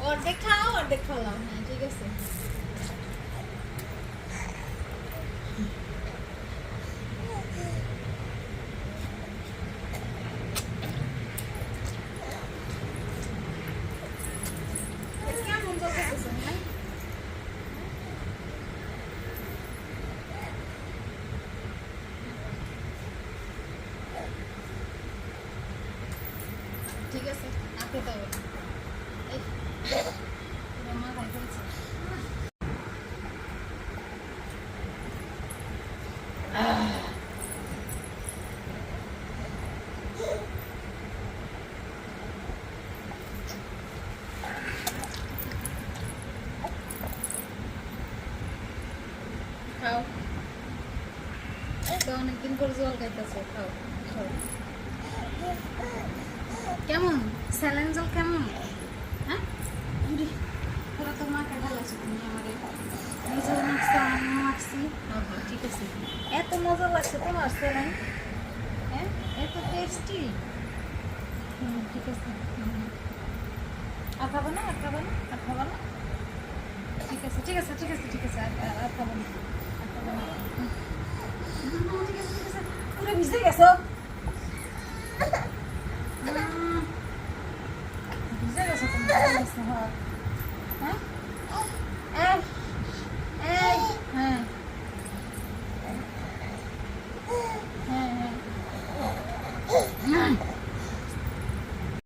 অর্ধেক খাও অর্ধেক খাওয়া হ্যাঁ ঠিক আছে। ঠিক আছে আপনি তো এই পুরো মাথায় ফেলছে খাও। অনেকদিন পর জল খাইতেছে, খাও খাও। কেমন? স্যালাইন জল কেমন? হ্যাঁ? পুরো তো মাকে ঢালাছো তুমি আমারে নিজেও মাখছো আমিও মাখছি ঠিক আছে। এত মজা লাগছে তোমার স্যালাইন হ্যাঁ? এত টেস্টি ঠিক আছে। আর খাব না আর খাব না আর খাব না? ঠিক আছে ঠিক আছে ঠিক আছে ঠিক আছে আর খাব না আর খাব না। ঠিক আছে ঠিক আছে। পুরো ভিজে গেছো? Mm.